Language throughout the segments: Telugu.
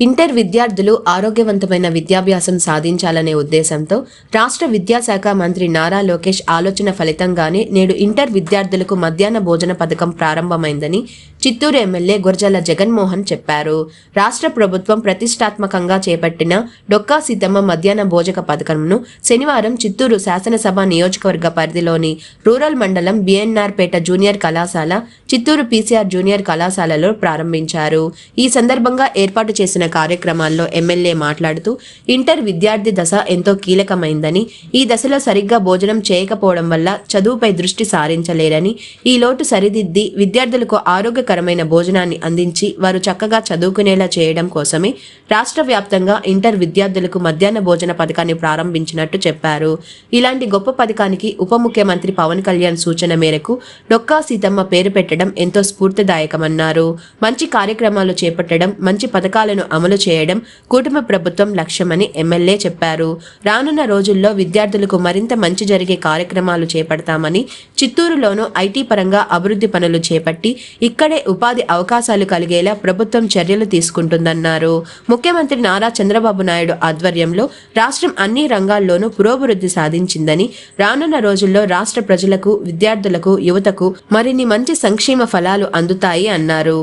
ఇంటర్ విద్యార్థులు ఆరోగ్యవంతమైన విద్యాభ్యాసం సాధించాలనే ఉద్దేశంతో రాష్ట్ర విద్యాశాఖ మంత్రి నారా లోకేష్ ఆలోచన ఫలితంగానే నేడు ఇంటర్ విద్యార్థులకు మధ్యాహ్న భోజన పథకం ప్రారంభమైందని చిత్తూరు ఎమ్మెల్యే గురజాల జగన్మోహన్ చెప్పారు. రాష్ట్ర ప్రభుత్వం ప్రతిష్టాత్మకంగా చేపట్టిన డొక్కా సీతమ్మ మధ్యాహ్న భోజక పథకంను శనివారం చిత్తూరు శాసనసభ నియోజకవర్గ పరిధిలోని రూరల్ మండలం బిఎన్ఆర్ పేట జూనియర్ కళాశాల చిత్తూరు పీసీఆర్ జూనియర్ కళాశాలలో ప్రారంభించారు. ఈ సందర్భంగా ఏర్పాటు చేసిన కార్యక్రమాల్లో ఎమ్మెల్యే మాట్లాడుతూ ఇంటర్ విద్యార్థి దశ ఎంతో కీలకమైందని ఈ దశలో సరిగ్గా భోజనం చేయకపోవడం వల్ల చదువుపై దృష్టి సారించలేరని ఈ లోటు సరిదిద్ది విద్యార్థులకు ఆరోగ్యకరమైన భోజనాన్ని అందించి వారు చక్కగా చదువుకునేలా చేయడం కోసమే రాష్ట్ర వ్యాప్తంగా ఇంటర్ విద్యార్థులకు మధ్యాహ్న భోజన పథకాన్ని ప్రారంభించినట్టు చెప్పారు. ఇలాంటి గొప్ప పథకానికి ఉప ముఖ్యమంత్రి పవన్ కళ్యాణ్ సూచన మేరకు డొక్కా సీతమ్మ పేరు పెట్టడం ఎంతో స్ఫూర్తిదాయకమన్నారు. మంచి కార్యక్రమాలు చేపట్టడం మంచి పథకాలను అమలు చేయడం కూటమి ప్రభుత్వం లక్ష్యమని ఎమ్మెల్యే చెప్పారు. రానున్న రోజుల్లో విద్యార్థులకు మరింత మంచి జరిగే కార్యక్రమాలు చేపడతామని చిత్తూరులోనూ ఐటీ పరంగా అభివృద్ధి పనులు చేపట్టి ఇక్కడే ఉపాధి అవకాశాలు కలిగేలా ప్రభుత్వం చర్యలు తీసుకుంటుందన్నారు. ముఖ్యమంత్రి నారా చంద్రబాబు నాయుడు ఆధ్వర్యంలో రాష్ట్రం అన్ని రంగాల్లోనూ పురోభివృద్ధి సాధించిందని రానున్న రోజుల్లో రాష్ట్ర ప్రజలకు విద్యార్థులకు యువతకు మరిన్ని మంచి సంక్షేమ ఫలాలు అందుతాయి అన్నారు.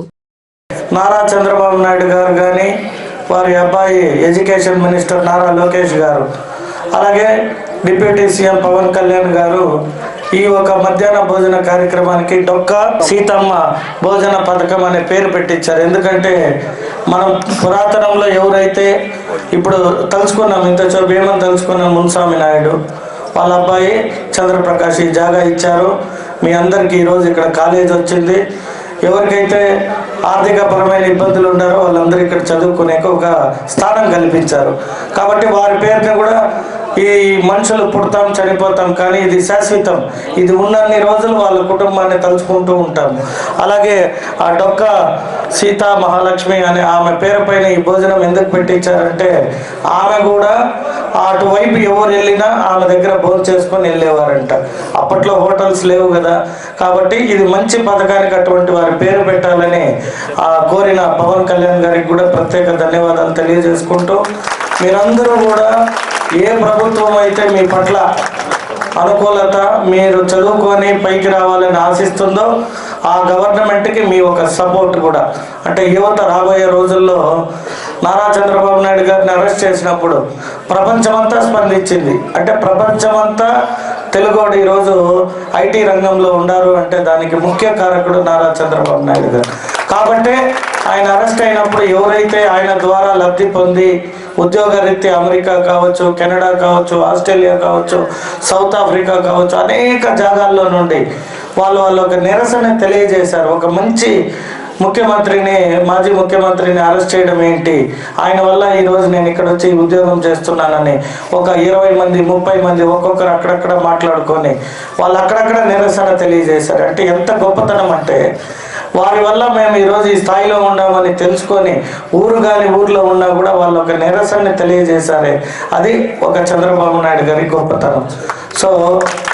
నారా చంద్రబాబు నాయుడు గారు కానీ వారి అబ్బాయి ఎడ్యుకేషన్ మినిస్టర్ నారా లోకేష్ గారు అలాగే డిప్యూటీ సీఎం పవన్ కళ్యాణ్ గారు ఈ ఒక మధ్యాహ్న భోజన కార్యక్రమానికి డొక్క సీతమ్మ భోజన పథకం అనే పేరు పెట్టించారు. ఎందుకంటే మనం పురాతనంలో ఎవరైతే ఇప్పుడు తలుచుకున్నాం ఇంత భీమని తలుచుకున్నాం మున్స్వామి నాయుడు వాళ్ళ అబ్బాయి చంద్రప్రకాష్ ఈ జాగా ఇచ్చారు. మీ అందరికీ ఈరోజు ఇక్కడ కాలేజ్ వచ్చింది. ఎవరికైతే ఆర్థికపరమైన ఇబ్బందులు ఉన్నారో వాళ్ళందరూ ఇక్కడ చదువుకునేకి ఒక స్థానం కల్పించారు. కాబట్టి వారి పేరుని కూడా ఈ మనుషులు పుడతాం చనిపోతాం కానీ ఇది శాశ్వతం. ఇది ఉన్నన్ని రోజులు వాళ్ళ కుటుంబాన్ని తలుచుకుంటూ ఉంటాం. అలాగే ఆ డొక్క సీతా మహాలక్ష్మి అనే ఆమె పేరు పైన ఈ భోజనం ఎందుకు పెట్టించారంటే ఆమె కూడా అటువైపు ఎవరు వెళ్ళినా ఆమె దగ్గర భోజనం చేసుకొని వెళ్ళేవారంట. అప్పట్లో హోటల్స్ లేవు కదా. కాబట్టి ఇది మంచి పథకానికి అటువంటి వారి పేరు పెట్టాలని ఆ కోరిన పవన్ కళ్యాణ్ గారికి కూడా ప్రత్యేక ధన్యవాదాలు తెలియజేసుకుంటూ మీరందరూ కూడా ఏ ప్రభుత్వం అయితే మీ పట్ల అనుకూలత మీరు చదువుకొని పైకి రావాలని ఆశిస్తుందో ఆ గవర్నమెంట్కి మీ ఒక సపోర్ట్ కూడా. అంటే యువత రాబోయే రోజుల్లో నారా చంద్రబాబు నాయుడు గారిని అరెస్ట్ చేసినప్పుడు ప్రపంచమంతా స్పందించింది. అంటే ప్రపంచమంతా తెలుగోడు ఈరోజు ఐటీ రంగంలో ఉన్నారు అంటే దానికి ముఖ్య కారకుడు నారా చంద్రబాబు నాయుడు గారు. కాబట్టి ఆయన అరెస్ట్ అయినప్పుడు ఎవరైతే ఆయన ద్వారా లబ్ధి పొంది ఉద్యోగరీత్యా అమెరికా కావచ్చు కెనడా కావచ్చు ఆస్ట్రేలియా కావచ్చు సౌత్ ఆఫ్రికా కావచ్చు అనేక జాగాల్లో నుండి వాళ్ళు వాళ్ళు ఒక నిరసన తెలియజేశారు. ఒక మంచి ముఖ్యమంత్రిని మాజీ ముఖ్యమంత్రిని అరెస్ట్ చేయడం ఏంటి? ఆయన వల్ల ఈరోజు నేను ఇక్కడ వచ్చి ఉద్యోగం చేస్తున్నానని ఒక ఇరవై మంది ముప్పై మంది ఒక్కొక్కరు అక్కడక్కడ మాట్లాడుకొని వాళ్ళు అక్కడక్కడ నిరసన తెలియజేశారు. అంటే ఎంత గొప్పతనం అంటే వారి వల్ల మేము ఈరోజు ఈ స్థాయిలో ఉన్నామని తెలుసుకొని ఊరు గాని ఊర్లో ఉన్నా కూడా వాళ్ళు ఒక నిరసనని తెలియజేశారే. అది ఒక చంద్రబాబు నాయుడు గారి గొప్పతనం. సో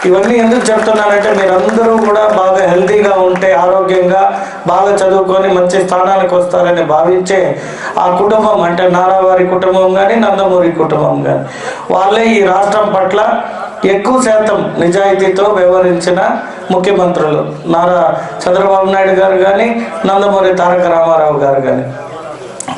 ఇవన్నీ ఎందుకు చెప్తున్నానంటే మీరందరూ కూడా బాగా హెల్తీగా ఉంటే ఆరోగ్యంగా బాగా చదువుకొని మంచి స్థానానికి వస్తారని భావించే ఆ కుటుంబం అంటే నారావారి కుటుంబం కానీ నందమూరి కుటుంబం కానీ వాళ్ళే ఈ రాష్ట్రం పట్ల ఎక్కువ శాతం నిజాయితీతో వ్యవహరించిన ముఖ్యమంత్రులు నారా చంద్రబాబు నాయుడు గారు కానీ నందమూరి తారక రామారావు గారు కానీ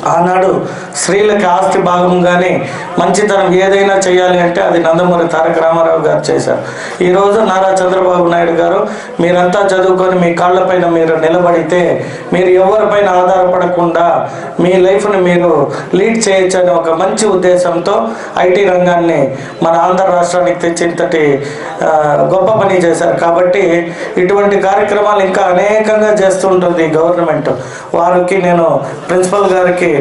ఆనాడు స్త్రీలకి ఆస్తి భాగం కానీ మంచితనం ఏదైనా చేయాలి అంటే అది నందమూరి తారక రామారావు గారు చేశారు. ఈరోజు నారా చంద్రబాబు నాయుడు గారు మీరంతా చదువుకొని మీ కాళ్ళపైన మీరు నిలబడితే మీరు ఎవరిపైన ఆధారపడకుండా మీ లైఫ్ని మీరు లీడ్ చేయొచ్చు అనే ఒక మంచి ఉద్దేశంతో ఐటీ రంగాన్ని మన ఆంధ్ర రాష్ట్రానికి తెచ్చినంతటి గొప్ప పని చేశారు. కాబట్టి ఇటువంటి కార్యక్రమాలు ఇంకా అనేకంగా చేస్తుంటుంది గవర్నమెంట్. వారికి నేను ప్రిన్సిపల్ గారికి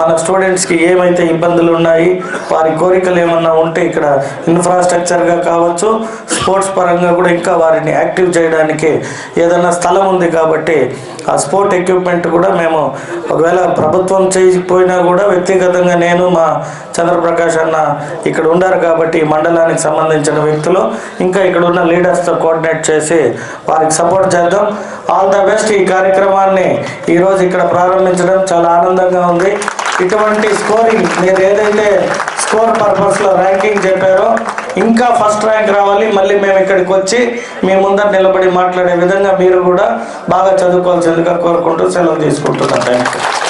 మన స్టూడెంట్స్కి ఏమైతే ఇబ్బందులు ఉన్నాయి వారి కోరికలు ఏమన్నా ఉంటే ఇక్కడ ఇన్ఫ్రాస్ట్రక్చర్గా కావచ్చు స్పోర్ట్స్ పరంగా కూడా ఇంకా వారిని యాక్టివ్ చేయడానికి ఏదైనా స్థలం ఉంది కాబట్టి ఆ స్పోర్ట్ ఎక్విప్మెంట్ కూడా మేము ఒకవేళ ప్రభుత్వం చేయకపోయినా కూడా వ్యక్తిగతంగా నేను మా చంద్రప్రకాష్ అన్న ఇక్కడ ఉండారు కాబట్టి మండలానికి సంబంధించిన వ్యక్తులు ఇంకా ఇక్కడ ఉన్న లీడర్స్తో కోఆర్డినేట్ చేసి వారికి సపోర్ట్ చేద్దాం. ఆల్ ద బెస్ట్ ఈ కార్యక్రమాన్ని ఈరోజు ఇక్కడ ప్రారంభించడం చాలా ఆనందంగా ఉంది. ఇటువంటి స్కోరింగ్ మీరు ఏదైతే స్కోర్ పర్పస్లో ర్యాంకింగ్ చెప్పారో ఇంకా ఫస్ట్ ర్యాంక్ రావాలి. మళ్ళీ మేము ఇక్కడికి వచ్చి మీ ముందర నిలబడి మాట్లాడే విధంగా మీరు కూడా బాగా చదువుకోవాల్సిందిగా కోరుకుంటూ సెలవు తీసుకుంటున్నాను. Thank you